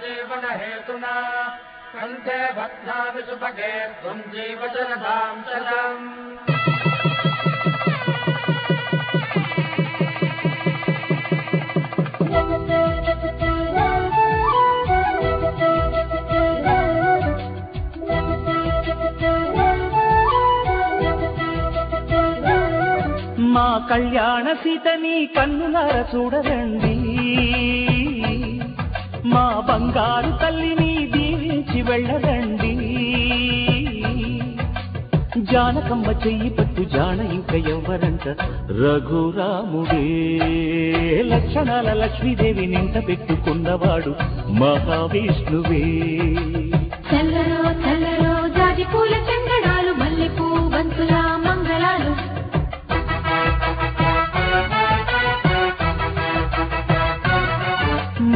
జీవన హేతునా కంఠే భద్రామి సుభగే త్వం జీవజనదాం మా కళ్యాణ సీతని కన్నులార చూడరండి బంగారు తల్లిని దీవించి వెళ్ళదండి. జానకమ్మ చెయ్యి పట్టు జాన ఇంక ఎవ్వరంట. రఘురాముడే లక్షణాల లక్ష్మీదేవి నింట పెట్టుకున్నవాడు మహావిష్ణువే.